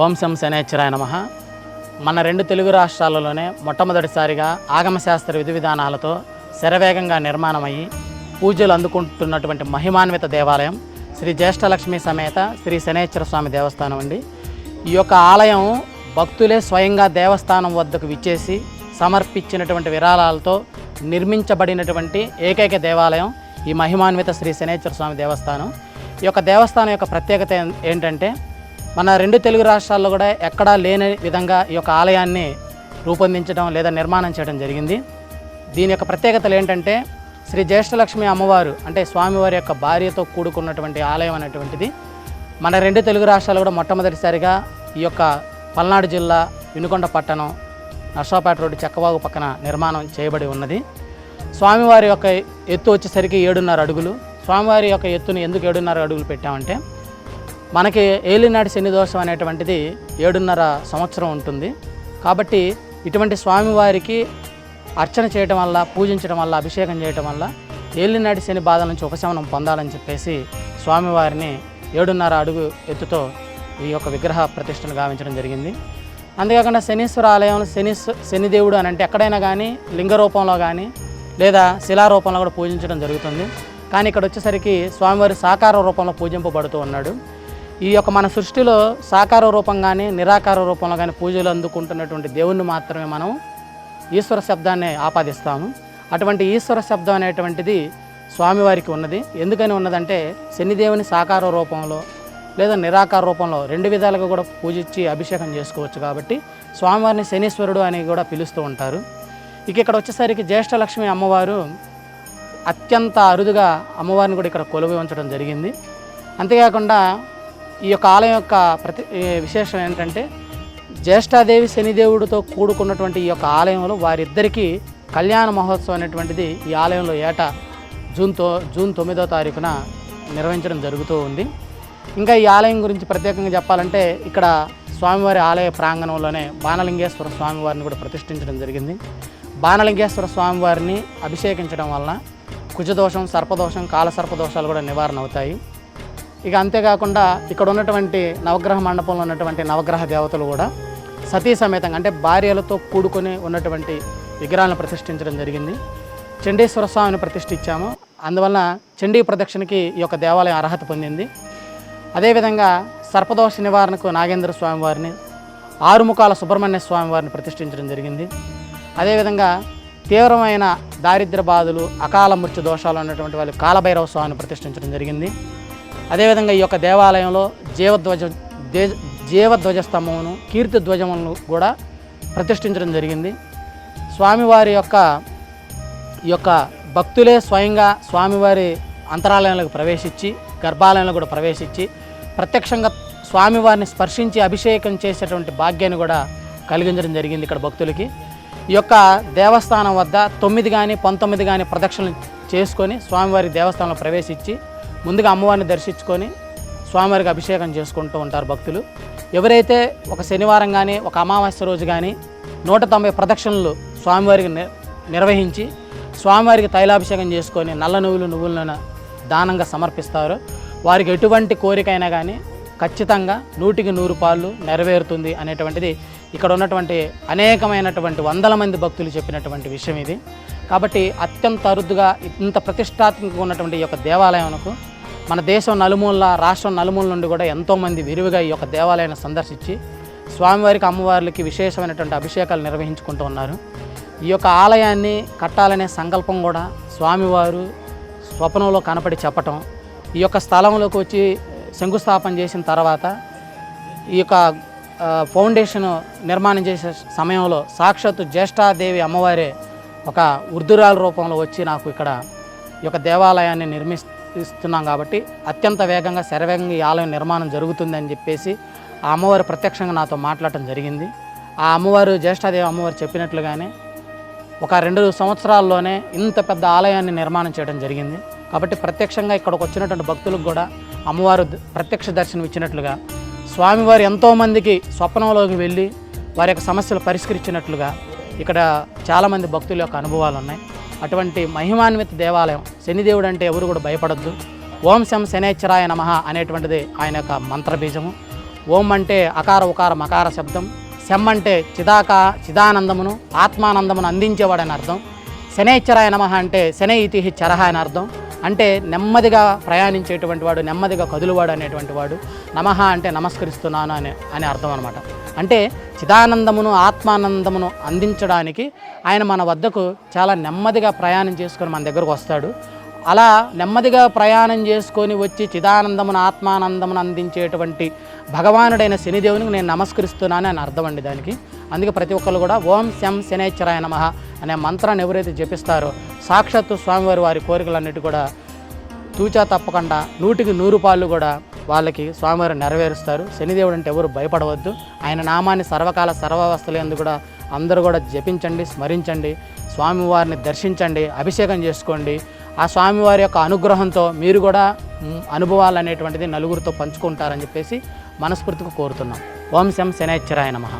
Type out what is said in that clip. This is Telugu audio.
ఓం శం శనేశ్వరాయ నమ. మన రెండు తెలుగు రాష్ట్రాలలోనే మొట్టమొదటిసారిగా ఆగమశాస్త్ర విధి విధానాలతో శరవేగంగా నిర్మాణమయ్యి పూజలు అందుకుంటున్నటువంటి మహిమాన్విత దేవాలయం శ్రీ జ్యేష్ఠలక్ష్మి సమేత శ్రీ శనేశ్వర స్వామి దేవస్థానం అండి. ఈ యొక్క ఆలయం భక్తులే స్వయంగా దేవస్థానం వద్దకు విచ్చేసి సమర్పించినటువంటి విరాళాలతో నిర్మించబడినటువంటి ఏకైక దేవాలయం ఈ మహిమాన్విత శ్రీ శనేశ్వర స్వామి దేవస్థానం. ఈ యొక్క దేవస్థానం యొక్క ప్రత్యేకత ఏంటంటే మన రెండు తెలుగు రాష్ట్రాల్లో కూడా ఎక్కడా లేని విధంగా ఈ యొక్క ఆలయాన్ని రూపొందించడం లేదా నిర్మాణం చేయడం జరిగింది. దీని యొక్క ప్రత్యేకతలు ఏంటంటే శ్రీ జ్యేష్ఠలక్ష్మి అమ్మవారు అంటే స్వామివారి యొక్క భార్యతో కూడుకున్నటువంటి ఆలయం అనేటువంటిది. మన రెండు తెలుగు రాష్ట్రాలు కూడా మొట్టమొదటిసారిగా ఈ యొక్క పల్నాడు జిల్లా వినుకొండ పట్టణం నర్సాపేట రోడ్డు చెక్కవాగు పక్కన నిర్మాణం చేయబడి ఉన్నది. స్వామివారి యొక్క ఎత్తు వచ్చేసరికి ఏడున్నర అడుగులు. స్వామివారి యొక్క ఎత్తుని ఎందుకు ఏడున్నర అడుగులు పెట్టామంటే మనకి ఏలినాటి శని దోషం అనేటువంటిది ఏడున్నర సంవత్సరం ఉంటుంది. కాబట్టి ఇటువంటి స్వామివారికి అర్చన చేయటం వల్ల పూజించడం వల్ల అభిషేకం చేయటం వల్ల ఏలినాటి శని బాధల నుంచి ఉపశమనం పొందాలని చెప్పేసి స్వామివారిని ఏడున్నర అడుగు ఎత్తుతో ఈ యొక్క విగ్రహ ప్రతిష్టను గావించడం జరిగింది. అంతేకాకుండా శనీశ్వర ఆలయం శని శనిదేవుడు అని అంటే ఎక్కడైనా కానీ లింగ రూపంలో కానీ లేదా శిలారూపంలో కూడా పూజించడం జరుగుతుంది. కానీ ఇక్కడ వచ్చేసరికి స్వామివారి సాకార రూపంలో పూజింపబడుతూ ఉన్నాడు. ఈ యొక్క మన సృష్టిలో సాకార రూపం కానీ నిరాకార రూపంలో కానీ పూజలు అందుకుంటున్నటువంటి దేవుణ్ణి మాత్రమే మనం ఈశ్వర శబ్దాన్ని ఆపాదిస్తాము. అటువంటి ఈశ్వర శబ్దం అనేటువంటిది స్వామివారికి ఉన్నది. ఎందుకని ఉన్నదంటే శనిదేవుని సాకార రూపంలో లేదా నిరాకార రూపంలో రెండు విధాలుగా కూడా పూజించి అభిషేకం చేసుకోవచ్చు కాబట్టి స్వామివారిని శనీశ్వరుడు అని కూడా పిలుస్తూ ఉంటారు. ఇక ఇక్కడ వచ్చేసరికి జ్యేష్ఠలక్ష్మి అమ్మవారు అత్యంత అరుదుగా అమ్మవారిని కూడా ఇక్కడ కొలువి ఉంచడం జరిగింది. అంతేకాకుండా ఈ యొక్క ఆలయం యొక్క ప్రతి విశేషం ఏంటంటే జ్యేష్ఠాదేవి శనిదేవుడితో కూడుకున్నటువంటి ఈ యొక్క ఆలయంలో వారిద్దరికీ కళ్యాణ మహోత్సవం అనేటువంటిది ఈ ఆలయంలో ఏటా జూన్తో జూన్ తొమ్మిదో తారీఖున నిర్వహించడం జరుగుతూ ఉంది. ఇంకా ఈ ఆలయం గురించి ప్రత్యేకంగా చెప్పాలంటే ఇక్కడ స్వామివారి ఆలయ ప్రాంగణంలోనే బాణలింగేశ్వర స్వామివారిని కూడా ప్రతిష్ఠించడం జరిగింది. బాణలింగేశ్వర స్వామివారిని అభిషేకించడం వలన కుజదోషం సర్పదోషం కాలసర్పదోషాలు కూడా నివారణ అవుతాయి. ఇక అంతేకాకుండా ఇక్కడ ఉన్నటువంటి నవగ్రహ మండపంలో ఉన్నటువంటి నవగ్రహ దేవతలు కూడా సతీ సమేతంగా అంటే భార్యలతో కూడుకొని ఉన్నటువంటి విగ్రహాలను ప్రతిష్ఠించడం జరిగింది. చండీశ్వర స్వామిని ప్రతిష్ఠించాము. అందువలన చండీ ప్రదక్షిణకి ఈ యొక్క దేవాలయం అర్హత పొందింది. అదేవిధంగా సర్పదోష నివారణకు నాగేంద్ర స్వామివారిని ఆరుముఖాల సుబ్రహ్మణ్య స్వామి వారిని ప్రతిష్ఠించడం జరిగింది. అదేవిధంగా తీవ్రమైన దారిద్ర బాధలు అకాల మృత్యు దోషాలు ఉన్నటువంటి వాళ్ళు కాలభైరవ స్వామిని ప్రతిష్ఠించడం జరిగింది. అదేవిధంగా ఈ యొక్క దేవాలయంలో జీవధ్వజ దే జీవధ్వజ స్తంభమును కీర్తి ధ్వజములను కూడా ప్రతిష్ఠించడం జరిగింది. స్వామివారి యొక్క ఈ యొక్క భక్తులే స్వయంగా స్వామివారి అంతరాలయంలోకి ప్రవేశించి గర్భాలయంలో కూడా ప్రవేశించి ప్రత్యక్షంగా స్వామివారిని స్పర్శించి అభిషేకం చేసేటువంటి భాగ్యాన్ని కూడా కలిగించడం జరిగింది ఇక్కడ భక్తులకి. ఈ యొక్క దేవస్థానం వద్ద తొమ్మిది కానీ పంతొమ్మిది కానీ ప్రదక్షిణలు చేసుకొని స్వామివారి దేవస్థానంలో ప్రవేశించి ముందుగా అమ్మవారిని దర్శించుకొని స్వామివారికి అభిషేకం చేసుకుంటూ ఉంటారు భక్తులు. ఎవరైతే ఒక శనివారం కానీ ఒక అమావాస్య రోజు కానీ నూట తొంభై ప్రదక్షిణలు స్వామివారికి ని- నిర్వహించి స్వామివారికి తైలాభిషేకం చేసుకొని నల్ల నువ్వులు నువ్వులను దానంగా సమర్పిస్తారు. వారికి ఎటువంటి కోరికైనా కానీ ఖచ్చితంగా నూటికి నూరు పాళ్ళు నెరవేరుతుంది అనేటువంటిది ఇక్కడ ఉన్నటువంటి అనేకమైనటువంటి వందల మంది భక్తులు చెప్పినటువంటి విషయం ఇది. కాబట్టి అత్యంత అరుదుగా ఇంత ప్రతిష్టాత్మకంగా ఉన్నటువంటి ఈ యొక్క దేవాలయంకు మన దేశం నలుమూల రాష్ట్రం నలుమూల నుండి కూడా ఎంతోమంది విరివిగా ఈ యొక్క దేవాలయాన్ని సందర్శించి స్వామివారికి అమ్మవార్లకి విశేషమైనటువంటి అభిషేకాలు నిర్వహించుకుంటూ ఉన్నారు. ఈ యొక్క ఆలయాన్ని కట్టాలనే సంకల్పం కూడా స్వామివారు స్వప్నంలో కనపడి చెప్పటం ఈ యొక్క స్థలంలోకి వచ్చి శంకుస్థాపన చేసిన తర్వాత ఈ యొక్క ఫౌండేషన్ నిర్మాణం చేసే సమయంలో సాక్షాత్తు జ్యేష్ఠాదేవి అమ్మవారే ఒక ఉర్దురాల రూపంలో వచ్చి నాకు ఇక్కడ ఈ యొక్క దేవాలయాన్ని ఇస్తున్నాం కాబట్టి అత్యంత వేగంగా శరవేగంగా ఈ ఆలయం నిర్మాణం జరుగుతుందని చెప్పేసి ఆ అమ్మవారు ప్రత్యక్షంగా నాతో మాట్లాడటం జరిగింది. ఆ అమ్మవారు జ్యేష్ఠాదేవి అమ్మవారు చెప్పినట్లుగానే ఒక రెండు సంవత్సరాల్లోనే ఇంత పెద్ద ఆలయాన్ని నిర్మాణం చేయడం జరిగింది. కాబట్టి ప్రత్యక్షంగా ఇక్కడికి వచ్చినటువంటి భక్తులకు కూడా అమ్మవారు ప్రత్యక్ష దర్శనం ఇచ్చినట్లుగా స్వామివారు ఎంతోమందికి స్వప్నంలోకి వెళ్ళి వారి యొక్క సమస్యలు పరిష్కరించినట్లుగా ఇక్కడ చాలామంది భక్తుల యొక్క అనుభవాలు ఉన్నాయి. అటువంటి మహిమాన్విత దేవాలయం. శనిదేవుడు అంటే ఎవరు కూడా భయపడద్దు. ఓం శం శనేశ్వరాయ నమః అనేటువంటిది ఆయన యొక్క మంత్రబీజము. ఓం అంటే అకార ఉకార మకార శబ్దం. శం అంటే చిదాక చిదానందమును ఆత్మానందమును అందించేవాడని అర్థం. శనేశ్వరాయ నమ అంటే శనై ఇతి చరహ అని అర్థం. అంటే నెమ్మదిగా ప్రయాణించేటువంటి వాడు నెమ్మదిగా కదులువాడు అనేటువంటి వాడు. నమః అంటే నమస్కరిస్తున్నాను అనే అనే అర్థం అనమాట అంటే చిదానందమును ఆత్మానందమును అందించడానికి ఆయన మన వద్దకు చాలా నెమ్మదిగా ప్రయాణం చేసుకొని మన దగ్గరకు వస్తాడు. అలా నెమ్మదిగా ప్రయాణం చేసుకొని వచ్చి చిదానందమును ఆత్మానందమును అందించేటువంటి భగవానుడైన శనిదేవునికి నేను నమస్కరిస్తున్నాను అని అర్థం అండి దానికి. అందుకే ప్రతి ఒక్కరు కూడా ఓం శం శనేశ్వరాయ నమ అనే మంత్రాన్ని ఎవరైతే జపిస్తారో సాక్షాత్తు స్వామివారి వారి కోరికలన్నిటి కూడా తూచా తప్పకుండా నూటికి నూరు పాళ్ళు కూడా వాళ్ళకి స్వామివారు నెరవేరుస్తారు. శనిదేవుడు అంటే ఎవరు భయపడవద్దు. ఆయన నామాన్ని సర్వకాల సర్వావస్థలు ఎందు కూడా అందరూ కూడా జపించండి స్మరించండి స్వామివారిని దర్శించండి అభిషేకం చేసుకోండి. ఆ స్వామివారి యొక్క అనుగ్రహంతో మీరు కూడా అనుభవాలు అనేటువంటిది నలుగురితో పంచుకుంటారని చెప్పేసి మనస్ఫూర్తిగా కోరుతున్నాం. ఓం శం శనేశ్వరాయ నమః.